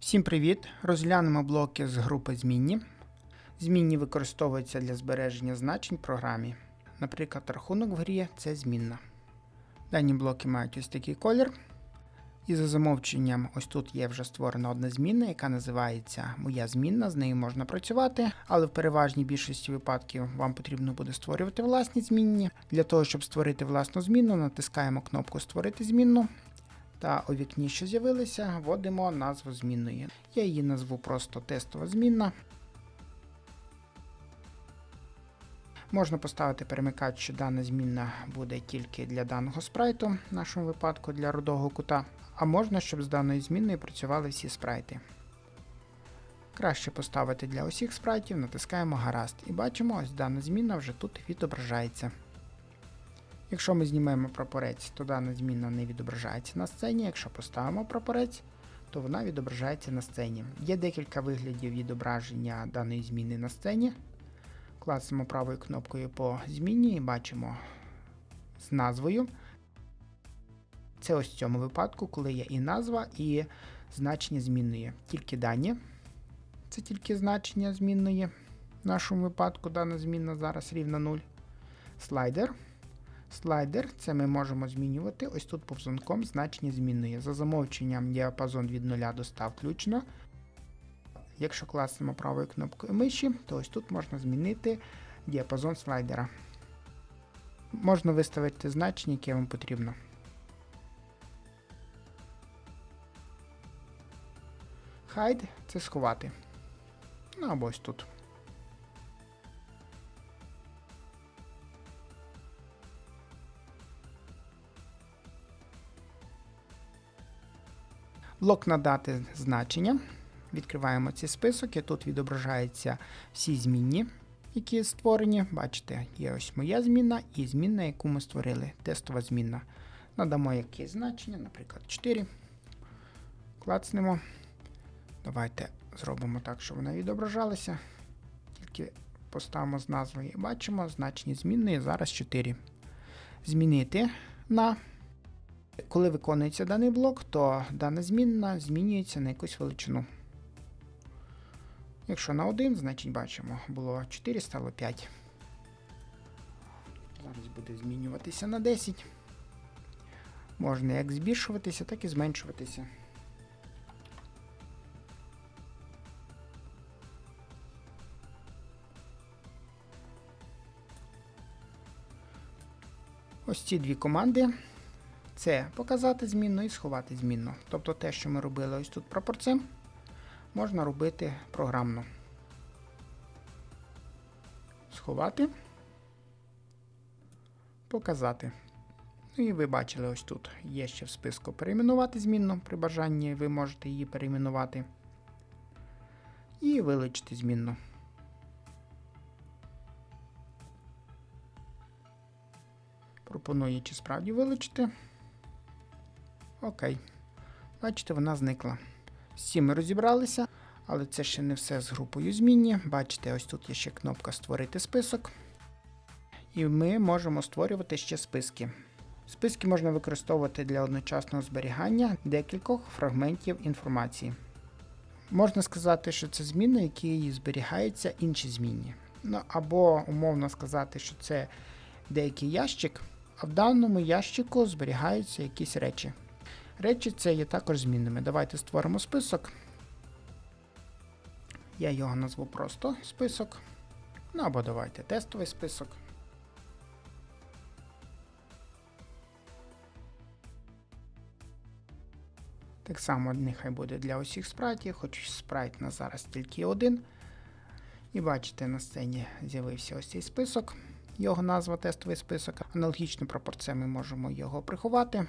Всім привіт! Розглянемо блоки з групи змінні. Змінні використовуються для збереження значень в програмі. Наприклад, рахунок в грі це змінна. Дані блоки мають ось такий колір. І за замовченням, ось тут є вже створена одна змінна, яка називається Моя змінна, з нею можна працювати, але в переважній більшості випадків вам потрібно буде створювати власні змінні. Для того, щоб створити власну змінну, натискаємо кнопку Створити змінну. Та у вікні, що з'явилися, вводимо назву змінної. Я її назву просто тестова змінна. Можна поставити перемикач, що дана змінна буде тільки для даного спрайту, в нашому випадку для рудого кута, а можна, щоб з даною змінною працювали всі спрайти. Краще поставити для усіх спрайтів, натискаємо гаразд і бачимо, ось дана змінна вже тут відображається. Якщо ми знімемо прапорець, то дана змінна не відображається на сцені. Якщо поставимо прапорець, то вона відображається на сцені. Є декілька виглядів відображення даної зміни на сцені. Клацаємо правою кнопкою по зміні і бачимо з назвою. Це ось в цьому випадку, коли є і назва, і значення змінної. Тільки дані. Це тільки значення змінної. В нашому випадку дана змінна зараз рівна 0. Слайдер. Слайдер це ми можемо змінювати ось тут повзунком значення змінної. За замовченням діапазон від 0 до 100 включно. Якщо класнемо правою кнопкою миші, то ось тут можна змінити діапазон слайдера. Можна виставити значення, яке вам потрібно. Hide це сховати. Ну або ось тут. Блок надати значення. Відкриваємо цей список, і тут відображаються всі змінні, які створені. Бачите, є ось моя змінна і змінна, яку ми створили. Тестова змінна. Надамо якесь значення, наприклад, 4. Клацнемо. Давайте зробимо так, щоб вона відображалася. Тільки поставимо з назвою і бачимо значення змінної зараз 4. Змінити на. Коли виконується даний блок, то дана змінна змінюється на якусь величину. Якщо на 1, значить бачимо, було 4, стало 5. Зараз буде змінюватися на 10. Можна як збільшуватися, так і зменшуватися. Ось ці дві команди. Це показати змінну і сховати змінну. Тобто те, що ми робили ось тут пропорцем, можна робити програмно. Сховати, показати. Ну і ви бачили ось тут. Є ще в списку перейменувати змінну. При бажанні ви можете її перейменувати. І вилучити змінну. Пропоную чи справді вилучити. Окей. Бачите, вона зникла. З цим ми розібралися, але це ще не все з групою змінні. Бачите, ось тут є ще кнопка Створити список. І ми можемо створювати ще списки. Списки можна використовувати для одночасного зберігання декількох фрагментів інформації. Можна сказати, що це зміни, які зберігаються інші змінні. Ну, або умовно сказати, що це деякий ящик, а в даному ящику зберігаються якісь речі. Речі це є також змінними. Давайте створимо список. Я його назву просто список. Ну або давайте тестовий список. Так само нехай буде для усіх спрайтів, хоч спрайт на зараз тільки один. І бачите, на сцені з'явився ось цей список, його назва тестовий список. Аналогічно пропорція ми можемо його приховати.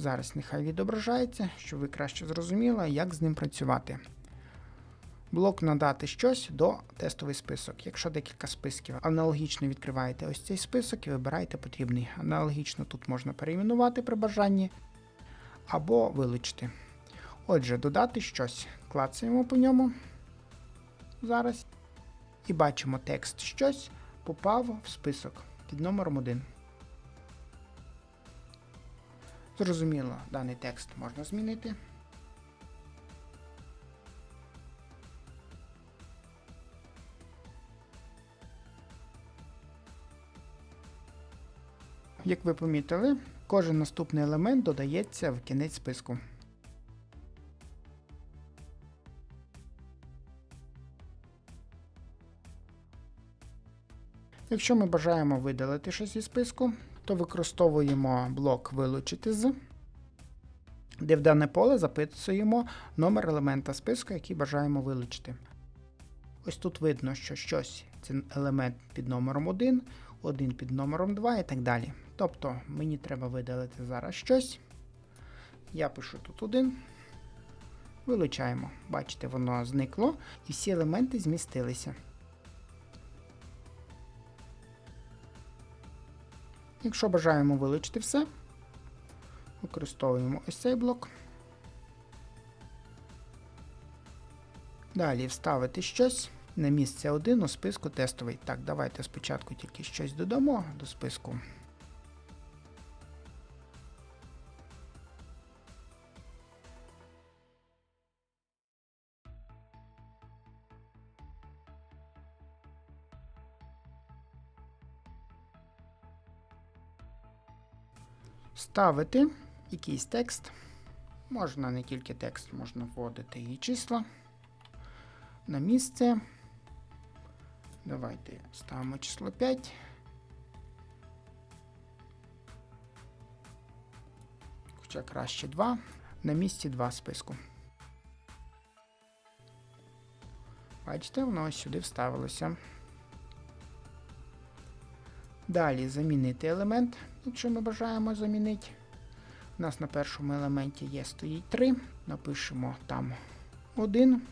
Зараз нехай відображається, щоб ви краще зрозуміли, як з ним працювати. Блок надати щось до тестовий список. Якщо декілька списків, аналогічно відкриваєте ось цей список і вибираєте потрібний. Аналогічно тут можна перейменувати при бажанні або вилучити. Отже, додати щось. Клацаємо по ньому зараз. І бачимо текст щось попав в список під номером 1. Зрозуміло, даний текст можна змінити. Як ви помітили, кожен наступний елемент додається в кінець списку. Якщо ми бажаємо видалити щось із списку, то використовуємо блок Вилучити з, де в дане поле записуємо номер елемента списку, який бажаємо вилучити. Ось тут видно, що щось це елемент під номером 1, один під номером 2 і так далі. Тобто мені треба видалити зараз щось. Я пишу тут 1. Вилучаємо. Бачите, воно зникло, і всі елементи змістилися. Якщо бажаємо вилучити все, використовуємо ось цей блок. Далі вставити щось на місце 1 у списку тестовий. Так, давайте спочатку тільки щось додамо до списку. Ставити якийсь текст. Можна не тільки текст, можна вводити і числа на місце. Давайте ставимо число 5. Хоча краще 2. На місці 2 списку. Бачите, воно сюди вставилося. Далі замінити елемент, якщо ми бажаємо замінити. У нас на першому елементі є стоїть 3. Напишемо там 1.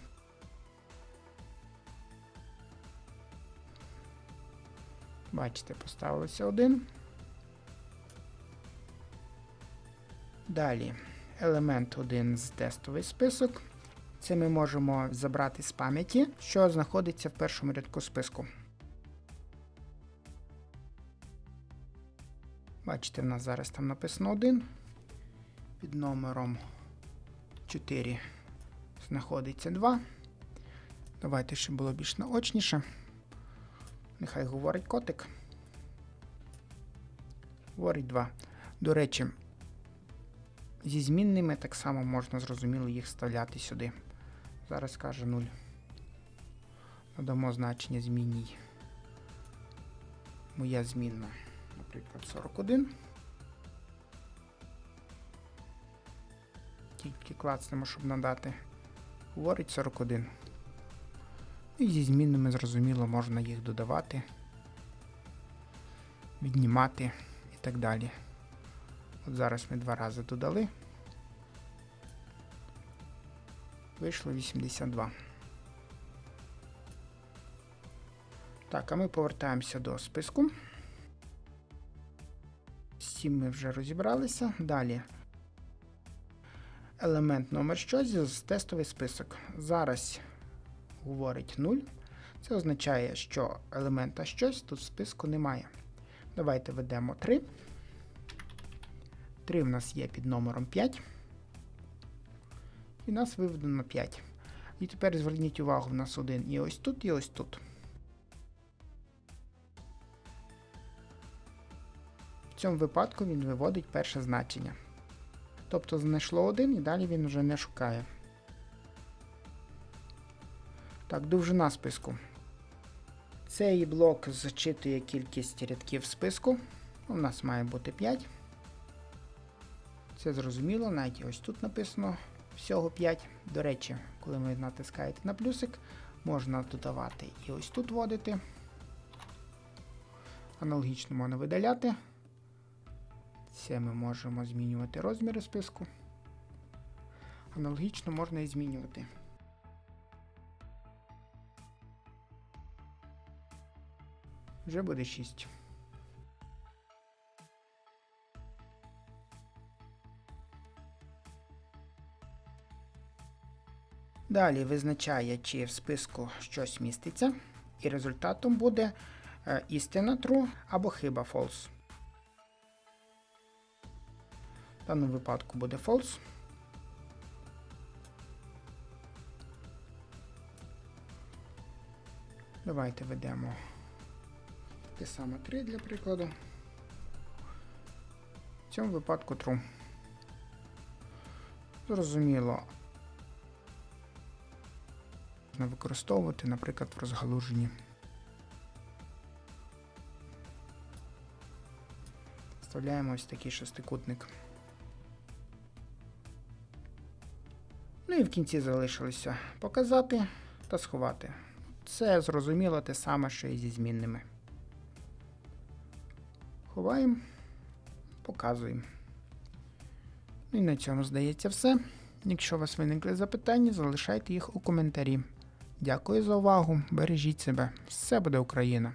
Бачите, поставилося 1. Далі елемент 1 з тестовий список. Це ми можемо забрати з пам'яті, що знаходиться в першому рядку списку. Бачите, в нас зараз там написано 1. Під номером 4 знаходиться 2. Давайте, щоб було більш наочніше. Нехай говорить котик. Говорить 2. До речі, зі змінними так само можна зрозуміло їх вставляти сюди. Зараз каже 0. Надамо значення змінній. Моя змінна, наприклад, 41. Тільки клацнемо, щоб надати. Говорить 41. І зі змінними, зрозуміло, можна їх додавати, віднімати і так далі. От зараз ми два рази додали. Вийшло 82. Так, а ми повертаємося до списку. Цим ми вже розібралися. Далі. Елемент номер щось з тестовий список. Зараз говорить 0. Це означає, що елемента щось тут в списку немає. Давайте введемо 3. 3 в нас є під номером 5. І нас виведено 5. І тепер зверніть увагу, в нас один і ось тут, і ось тут. В цьому випадку він виводить перше значення. Тобто знайшло один і далі він вже не шукає. Так, довжина списку. Цей блок зачитує кількість рядків списку. У нас має бути 5. Це зрозуміло, навіть ось тут написано всього 5. До речі, коли ви натискаєте на плюсик, можна додавати і ось тут вводити. Аналогічно можна видаляти. Це ми можемо змінювати розміри списку. Аналогічно можна і змінювати. Вже буде 6. Далі визначає, чи в списку щось міститься, і результатом буде е, істина true або хиба false. В даному випадку буде false. Давайте ведемо те саме 3 для прикладу. В цьому випадку true. Зрозуміло. Можна використовувати, наприклад, в розгалуженні. Вставляємо ось такий шестикутник. І в кінці залишилося показати та сховати. Це зрозуміло те саме, що і зі змінними. Ховаємо, показуємо. Ну і на цьому здається все. Якщо у вас виникли запитання, залишайте їх у коментарі. Дякую за увагу. Бережіть себе. Все буде Україна!